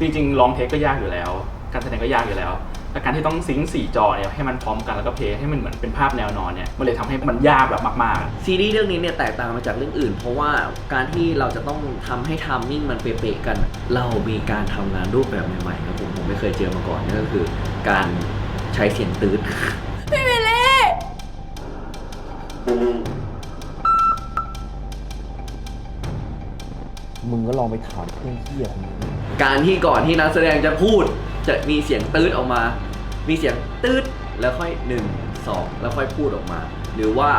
จริงๆลองเทคก็ยากอยู่แล้ว การแสดงก็ยากอยู่แล้วแต่การที่ต้องซิงค์สี่จอเนี่ยให้มันพร้อมกันแล้วก็เพลย์ให้มันเหมือนเป็นภาพแนวนอนเนี่ยมันเลยทำให้มันยากแบบมากๆ ซีรีส์เรื่องนี้เนี่ยแตกต่างมาจากเรื่องอื่น เพราะว่าการที่เราจะต้องทำให้ทามมิ่งมันเป๊ะๆกัน เรามีการทำงานรูปแบบใหม่ๆครับผมผมไม่เคยเจอมาก่อนนั่นก็คือ การใช้เสียงตืดพี่วิลลี่ มึงก็ลองไปถามเพื่อนเที่ยของมึงการที่ก่อนที่นักแสดงจะพูด จะมีเสียงตืดออกมา มีเสียงตืดแล้วค่อยหนึ่งสองแล้วค่อยพูดออกมา หรือว่า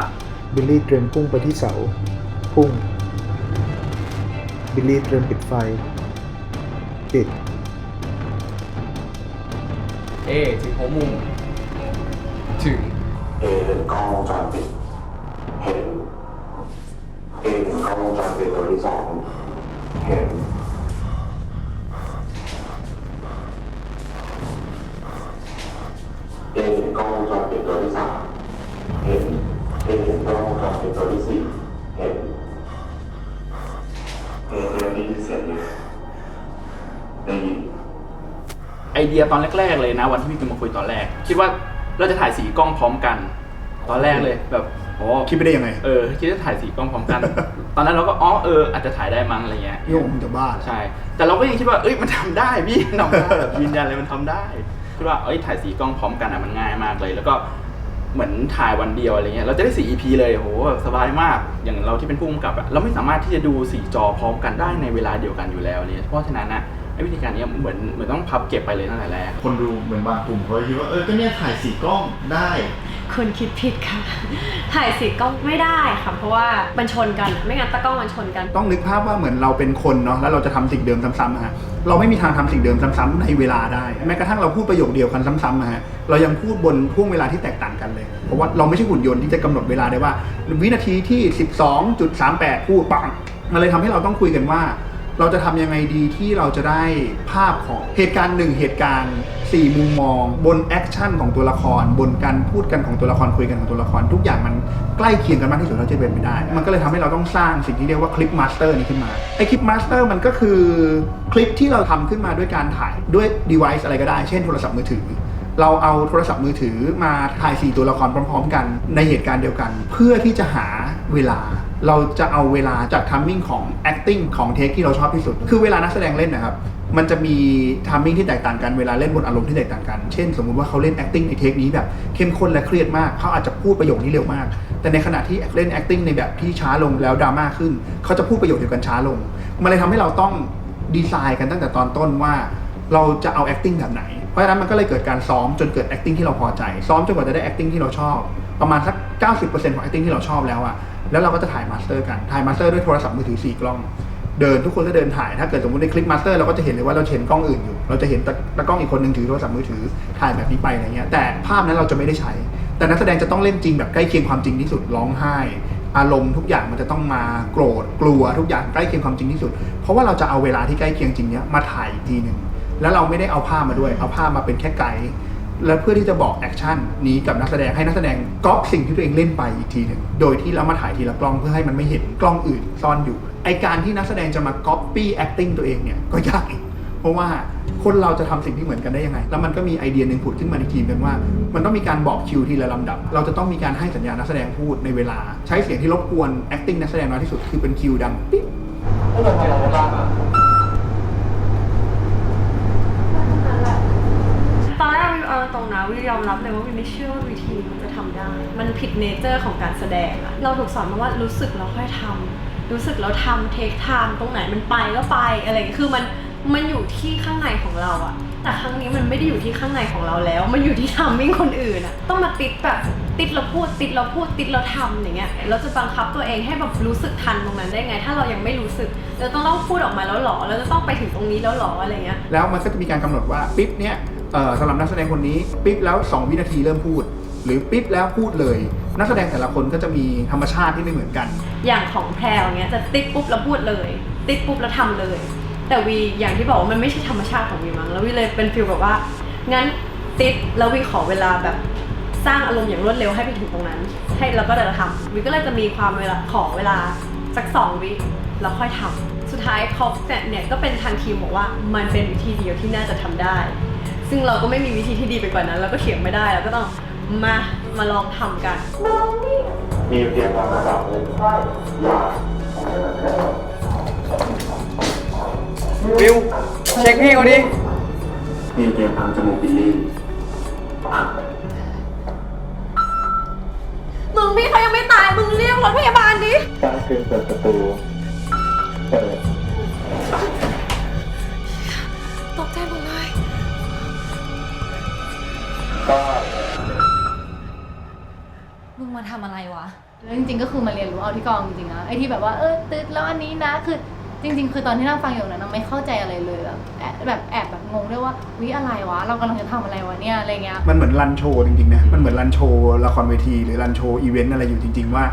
บิลลี่เตรียมพุ่งไปที่เสา พุ่ง บิลลี่เตรียมปิดไฟ ปิด เอถึงหัวมุมถึง เอเห็นกล้องวงจรปิด เห็นเอเห็นกล้องวงจรปิดตัวที่สองเห็นเอเห็นกล้องวงจรปิดตัวที่สามเห็นเอเห็นกล้องวงจรปิดตัวที่สี่เห็นเอเอได้ยินเสียงอยู่ได้ยินไอเดียตอนแรก ๆ เลยนะ วันที่พี่ปิมมาคุยตอนแรก คิดว่าเราจะถ่ายสีกล้องพร้อมกัน ตอนแรกเลยแบบ โอ้คิดไปได้ยังไงเออคิดจะถ่ายสีกล้องพร้อมกัน ตอนนั้นเราก็อ๋อเอออาจจะถ่ายได้มั้งอะไรเงี้ยโยมงจะบ้าเหรอใช่ แต่เราก็ยังคิดว่าเอ้ยมันทำได้พี่ทำได้แบบยืนยันเลยมันทำได้คิดว่าเอ้ยถ่ายสีกล้องพร้อมกันอะมันง่ายมากเลย แล้วก็เหมือนถ่ายวันเดียวอะไรเงี้ย เราจะได้สี่ EP เลยโหแบบสบายมาก อย่างเราที่เป็นผู้กำกับอะเราไม่สามารถที่จะดูสี่จอพร้อมกันได้ในเวลาเดียวกันอยู่แล้วเนี่ยเพราะฉะนั้นอะ ไอ้วิธีการเนี้ยเหมือนเหมือนต้องพับเก็บไปเลยตั้งแต่แรก คนดูเหมือนบางกลุ่มเขาคิดว่าเออก็เนี่ยถ่ายสีกล้องได้คุณคิดผิดค่ะ ถ่ายสีกล้องไม่ได้ค่ะ เพราะว่ามันชนกัน ไม่งั้นตะกล้องมันชนกัน ต้องนึกภาพว่าเหมือนเราเป็นคนเนาะแล้วเราจะทำสิ่งเดิมซ้ำๆอะฮะเราไม่มีทางทำสิ่งเดิมซ้ำๆในเวลาได้ แม้กระทั่งเราพูดประโยคเดียวกันซ้ำๆอะฮะเรายังพูดบนห่วงเวลาที่แตกต่างกันเลย เพราะว่าเราไม่ใช่หุ่นยนต์ที่จะกำหนดเวลาได้ว่า วินาทีที่ 12.38พูดปังมันเลยทำให้เราต้องคุยกันว่า เราจะทำยังไงดีที่เราจะได้ภาพของเหตุการณ์หนึ่งเหตุการณ์สี่มุมมอง บนแอคชั่นของตัวละคร บนการพูดกันของตัวละครคุยกันของตัวละคร ทุกอย่างมันใกล้เคียงกันมากที่สุดเท่าที่จะเป็นไปได้ มันก็เลยทำให้เราต้องสร้างสิ่งที่เรียกว่าคลิปมาสเตอร์นี้ขึ้นมาไอคลิปมาสเตอร์มันก็คือคลิปที่เราทำขึ้นมาด้วยการถ่ายด้วย device อะไรก็ได้ เช่นโทรศัพท์มือถือ เราเอาโทรศัพท์มือถือมาถ่ายสี่ตัวละครพร้อม ๆ กันในเหตุการณ์เดียวกัน เพื่อที่จะหาเวลา เราจะเอาเวลาจากทัมมิ่งของ acting ของเทคที่เราชอบที่สุด คือเวลานักแสดงเล่นนะครับ มันจะมีทัมมิ่งที่แตกต่างกัน เวลาเล่นบนอารมณ์ที่แตกต่างกัน เช่น สมมุติว่าเขาเล่น acting ในเทคนี้แบบเข้มข้นและเครียดมาก เขาอาจจะพูดประโยคนี้เร็วมาก แต่ในขณะที่เล่น acting ในแบบที่ช้าลงแล้วดราม่าขึ้น เขาจะพูดประโยคเดียวกันช้าลง มันเลยทำให้เราต้องดีไซน์กันตั้งแต่ตอนต้นว่า เราจะเอา acting แบบไหน เพราะฉะนั้นมันก็เลยเกิดการซ้อมจนเกิด acting ที่เราพอใจ ซ้อมจนกว่าจะได้ acting ที่เราชอบ ประมาณสัก 90%ของ acting ที่เราชอบแล้วอะ แล้วเราก็จะถ่ายมาสเตอร์กัน ถ่ายมาสเตอร์ด้วยโทรศัพท์มือถือ4กล้อง เดินทุกคนก็เดินถ่าย ถ้าเกิดสมมติในคลิปมาสเตอร์เราก็จะเห็นเลยว่าเราเห็นกล้องอื่นอยู่ เราจะเห็นตะตะกล้องอีกคนหนึ่งถือโทรศัพท์มือถือถ่ายแบบนี้ไปอะไรเงี้ย แต่ภาพนั้นเราจะไม่ได้ใช้ แต่นักแสดงจะต้องเล่นจริงแบบใกล้เคียงความจริงที่สุด ร้องไห้ อารมณ์ทุกอย่างมันจะต้องมาโกรธ กลัวทุกอย่างใกล้เคียงความจริงที่สุด เพราะว่าเราจะเอาเวลาที่ใกล้เคียงจริงเนี้ยมาถ่ายอีกทีหนึ่งแล้วเราไม่ได้เอาภาพมาด้วย เอาภาพมาเป็นแค่ไกด์ แล้วเพื่อที่จะบอกแอคชั่นนี้กับนักแสดงให้นักแสดงก๊อปสิ่งที่ตัวเองเล่นไปอีกทีหนึ่งโดยที่เรามาถ่ายทีละกล้องเพื่อให้มันไม่เห็นกล้องอื่นซ่อนอยู่ไอการที่นักแสดงจะมาก๊อปปี้ acting ตัวเองเนี่ยก็ยากอีกเพราะว่าคนเราจะทำสิ่งที่เหมือนกันได้ยังไง แล้วมันก็มีไอเดียหนึ่งผุดขึ้นมาในทีมกันว่า มันต้องมีการบอกคิวทีละลำดับ เราจะต้องมีการให้สัญญาณนักแสดงพูดในเวลา ใช้เสียงที่รบกวน acting นักแสดงน้อยที่สุดคือเป็นคิวดังปิ๊บอนแรกวิว เอาตรงนะวิยอมรับเลยว่าวิไม่เชื่อว่าวิธีมันจะทำได้ มันผิดเนเจอร์ของการแสดงอะเราถูกสอนมาว่ารู้สึกแล้วค่อยทำรู้สึกแล้วทำเทคไทม์ตรงไหนมันไปก็ไปอะไรคือมันมันอยู่ที่ข้างในของเราอะแต่ครั้งนี้มันไม่ได้อยู่ที่ข้างในของเราแล้ว มันอยู่ที่ทัมมิ่งคนอื่นอะต้องมาติดแบบติดเราพูดติดเราพูดติดเราทำอย่างเงี้ยเราจะบังคับตัวเองให้แบบรู้สึกทันตรงนั้นได้ไง ถ้าเรายังไม่รู้สึกเราต้องต้องพูดออกมาแล้วหรอเราจะต้องไปถึงตรงนี้แล้วหรออะไรเงี้ยแล้วมันก็จะมีการกำหนดว่าปิ๊บเนี่ย เอ่อสำหรับนักแสดงคนนี้ปิ๊บแล้ว 2 วินาทีเริ่มพูด หรือปิ๊บแล้วพูดเลย นักแสดงแต่ละคนก็จะมีธรรมชาติที่ไม่เหมือนกัน อย่างของแพรวเงี้ยจะติ๊กปุ๊บแล้วพูดเลย ติ๊กปุ๊บแล้วทำเลย แต่วีอย่างที่บอกว่ามันไม่ใช่ธรรมชาติของวีมั้งแล้ววีเลยเป็นฟีลแบบว่างั้นติ๊กแล้ววีขอเวลาแบบสร้างอารมณ์อย่างรวดเร็วให้ไปถึงตรงนั้น ให้เราก็เลยวทำวิก็เลยจะมีความเวลาขอเวลาสักสองวิแล้วค่อยทำสุดท้ายเขาเนี่ยเนี่ยก็เป็นทางทีมบอกว่ามันเป็นวิธีเดียวที่น่าจะทำได้ ซึ่งเราก็ไม่มีวิธีที่ดีไปกว่านั้น เราก็เถียงไม่ได้เราก็ต้องมามาลองทำกัน มีเพียงความสามารถว่าวิวเช็คพี่เขาดิมีเพียงทางจมูกบิลลี่อะมึงพี่เขายังไม่ตาย มึงเรียกรถพยาบาลดิการคืนเปิดประตู เปิด ตกใจหมดเลย ก็มึงมาทำอะไรวะ แล้วจริงๆก็คือมาเรียนรู้เอาที่กองจริงๆนะไอ้ที่แบบว่าเออตึ๊ดแล้วอันนี้นะคือจริง ๆ คือตอนที่นั่งฟังอยู่นั้นนะไม่เข้าใจอะไรเลยแบบแอบแบบแอบแบบงงด้วยว่าวิอะไรวะ เรากำลังจะทำอะไรวะเนี่ยอะไรเงี้ยมันเหมือนรันโชว์จริงๆนะ มันเหมือนรันโชว์ละครเวทีหรือรันโชว์อีเวนต์อะไรอยู่จริง ๆ ว่า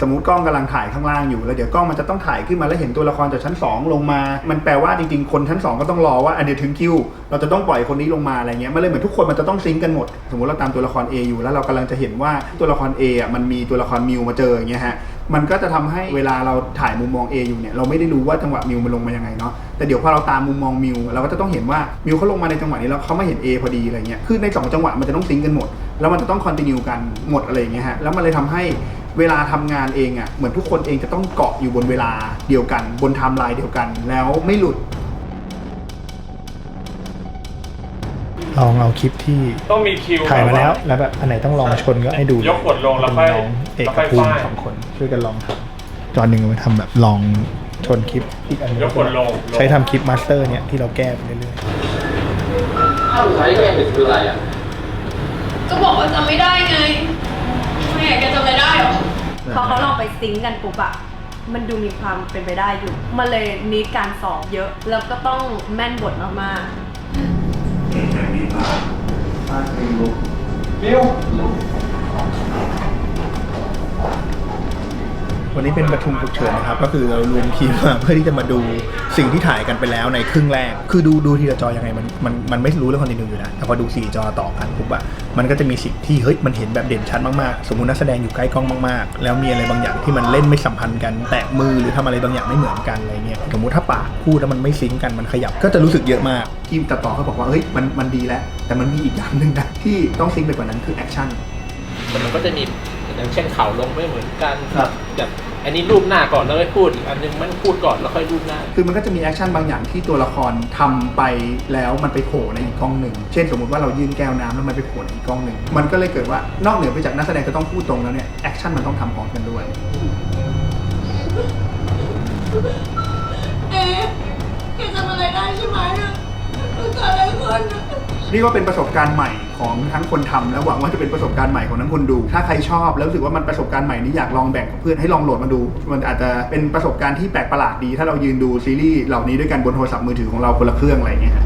สมมติกล้องกำลังถ่ายข้างล่างอยู่แล้วเดี๋ยวกล้องมันจะต้องถ่ายขึ้นมาแล้วเห็นตัวละครจากชั้น 2 ลงมา มันแปลว่าจริงๆคนชั้น 2 ก็ต้องรอว่าอันเดียวถึงคิว เราจะต้องปล่อยคนนี้ลงมาอะไรเงี้ยมันเลยเหมือนทุกคนมันจะต้องซิงกันหมด สมมติเราตามตัวละคร A อยู่แล้วเรากำลังจะเห็นว่าตัวละคร A อะมันมีตัวละครมิวมาเจออย่างเงี้ยฮะมันก็จะทำให้เวลาเราถ่ายมุมมอง A อยู่เนี่ยเราไม่ได้รู้ว่าจังหวะมิวมันลงมายังไงเนาะแต่เดี๋ยวพอเราตามมุมมองมิวเราก็จะต้องเห็นว่ามิวเขาลงมาในจังหวะนี้แล้วเขาไม่เห็น A พอดีอะไรเงี้ยคือในสองจังหวะมันจะต้องซิงกันหมด แล้วมันจะต้องคอนติเนียกันหมดอะไรเงี้ยฮะแล้วมันเลยทำให้ เวลาทำงานเองอะเหมือนทุกคนเองจะต้องเกาะอยู่บนเวลาเดียวกัน บนไทม์ไลน์เดียวกัน แล้วไม่หลุด ลองเอาคลิปที่ต้องมีคิวถ่ายมาแล้วบบแล้วแบบอันไหนต้องลองชนก็ให้ดูยกกดลงแล้วค่อยน้องเอกแล้วค่อยภูมิป้ายสองคน ช่วยกันลองทำจอหนึ่งเอาไปทำแบบลองชนคลิปอีกอันหนึงยกกดลง ใช้ทำคลิปมาสเตอร์เนี่ยที่เราแก้ไปเรื่อยๆถ้าสุดท้ายแกเห็นคืออะไรอะ ก็บอกว่าจำไม่ได้ไง ซิงก์กันปุ๊บอะมันดูมีความเป็นไปได้อยู่ มันเลยนิดการสอบเยอะ แล้วก็ต้องแม่นบทมากๆเหตุการณ์นี้ผ่านถ้าคือลุกวิว วันนี้เป็นประชุมฉุกเฉินนะครับ ก็คือเรารวมทีมมาเพื่อที่จะมาดูสิ่งที่ถ่ายกันไปแล้วในครึ่งแรก คือดูดูทีละจอยังไงมันมันมันไม่รู้เรื่องคอนติเนียอยู่นะแต่พอดูสี่จอต่อกันปุ๊บอะมันก็จะมีสิ่งที่เฮ้ยมันเห็นแบบเด่นชัดมากๆ สมมุตินักแสดงอยู่ใกล้กล้องมากๆ แล้วมีอะไรบางอย่างที่มันเล่นไม่สัมพันธ์กัน แตะมือหรือทำอะไรบางอย่างไม่เหมือนกันอะไรเงี้ยสมมุติถ้าปากพูดแล้วมันไม่ซิงกันมันขยับก็จะรู้สึกเยอะมากทีมตัดต่อเขาบอกว่าเฮ้ยมันมันดีแล้ว แต่มันมีอีกอย่างหนึ่งนะที่ต้องซิงไปกว่านั้นคือแอคชั่นมันก็จะมี อย่างเช่นเข่าลงไม่เหมือนกันครับ แบบอันนี้รูปหน้าก่อนแล้วค่อยพูดอีกอันนึงมันพูดก่อนแล้วค่อยรูปหน้า คือมันก็จะมีแอคชั่นบางอย่างที่ตัวละครทำไปแล้วมันไปโผล่ในอีกกล้องหนึ่ง เช่น สมมติว่าเรายื่นแก้วน้ำแล้วมันไปโผล่ในอีกกล้องหนึ่ง มันก็เลยเกิดว่านอกเหนือไปจากนักแสดงจะต้องพูดตรงแล้วเนี่ยแอคชั่นมันต้องทำพร้อมกันด้วย เอ๊ะแกจำอะไรได้ใช่ไหมอะมันเกิดอะไรขึ้นอะนี่ก็เป็นประสบการณ์ใหม่ ของทั้งคนทำและหวังว่าจะเป็นประสบการณ์ใหม่ของทั้งคนดู ถ้าใครชอบแล้วรู้สึกว่ามันประสบการณ์ใหม่นี้อยากลองแบ่งกับเพื่อนให้ลองโหลดมาดู มันอาจจะเป็นประสบการณ์ที่แปลกประหลาดดี ถ้าเรายืนดูซีรีส์เหล่านี้ด้วยกันบนโทรศัพท์มือถือของเราคนละเครื่องอะไรอย่างเงี้ย